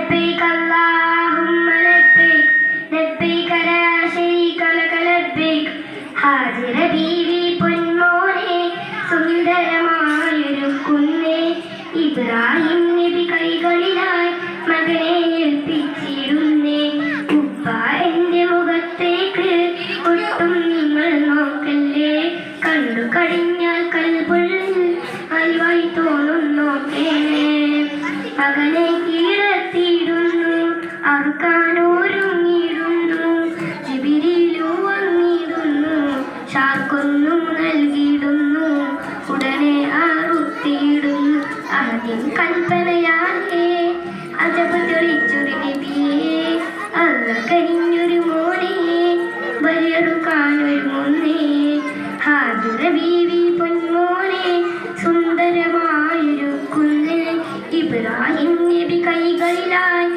لبيك اللهم لبيك لبيك لا شريك لك لبيك ഹാജിറ ബീവി പൊന്മോനെ സുന്ദരമായൊരു കുന്നേ ഇബ്രാഹിം നബി കൈകളിലായി മകനെ ഏൽപ്പിച്ചിരുന്നേ ഉപ്പ എന്റെ മുഖത്തേക്ക് ഒട്ടും നിങ്ങൾ നോക്കല്ലേ. കണ്ടു കഴിഞ്ഞാൽ കൽപുള്ളിൽ അൽവായി തോന്നും നോക്കേനെ. മകനെ അറുക്കാനോരുങ്ങിടുന്നു ജിബിരിയിലു വന്നിടുന്നു. ഷാർക്കൊന്നു നൽകിയിടുന്നു ഉടനെ അറുത്തിയിടുന്നു ആദ്യം കൽപ്പനയാലേ അജബ് തെളിച്ചൊരു നബിയേ അല്ല കരിഞ്ഞൊരു മോനെ ബലിയെടുക്കാനൊരു മുന്നേ. ഹാജുര ബീവി പൊന്മോനെ. സുന്ദരമായൊരു കുന്ന് ഇബ്രാഹിം നബി കൈകളിലായി